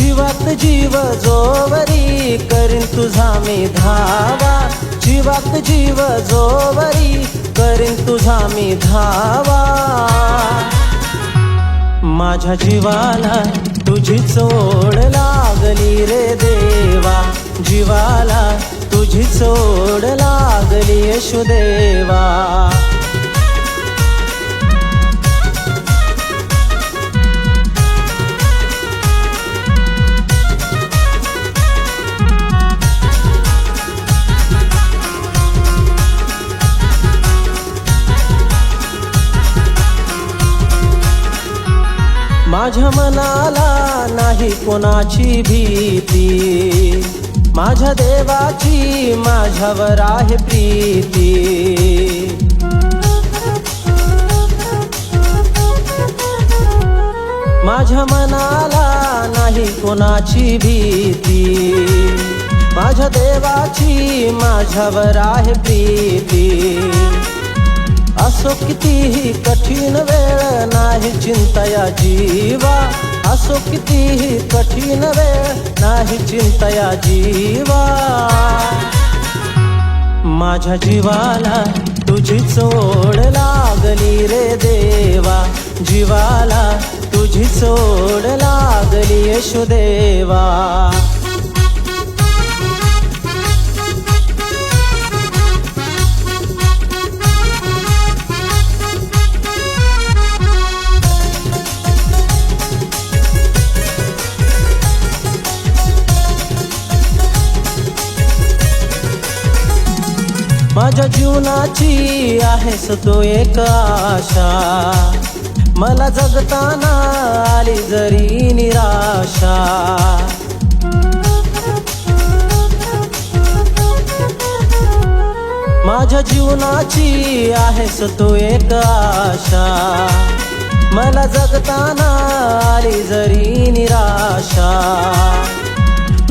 जीवात जीव जोवरी करीन तुझा मी धावा. जीवात जीव जोवरी करीन तुझा मी धावा. माझ्या जीवाला तुझी चोड लागली रे देवा. जीवाला तुझी चोड लागली यशुदेवा माझ्या मनाला नाही कोणाची भीती. माझ्या देवाची माझ्यावर आहे प्रीती. माझ्या मनाला नाही कोणाची भीती. माझ्या देवाची माझ्यावर आहे प्रीती. असो कितीही कठीण वेळ नाही चिंता या जीवा. असो कितीही कठीण वेळ नाही चिंता या जीवा. माझ्या जीवाला तुझी चोड लागली रे देवा. जीवाला तुझी चोड लागली येशुदेवा माझ्या जीवनाची आहेस तो एक आशा. मला जगताना आली जरी निराशा. माझ्या जीवनाची आहेस तो एक आशा. मला जगताना आली जरी निराशा.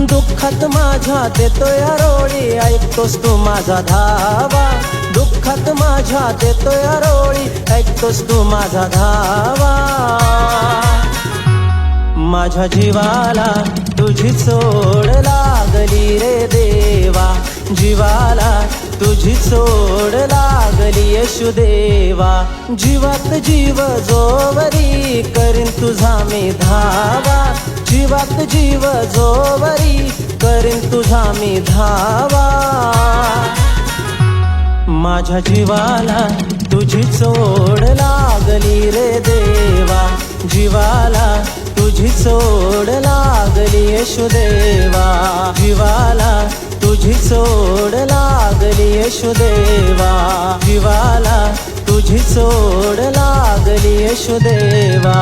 दुःखात माझ्या देतोय रोळी. ऐकतोस तू माझा धावा. दुःखात माझ्या देतोय रोळी. ऐकतोस तू माझा धावा. माझ्या जीवाला तुझी सोड लागली रे देवा. जीवाला तुझी सोड लागली यशुदेवा. जीवात जीव जोवरी करीन तुझा मी धावा. जीवात जीव जोवरी करीन तुझा मी धावा. माझ्या जीवाला तुझी चोड लागली रे देवा. जीवाला तुझी चोड लागली यशुदेवा जीवाला तुझी चोड लागली यशुदेवा जीवाला तुझी चोड लागली यशुदेवा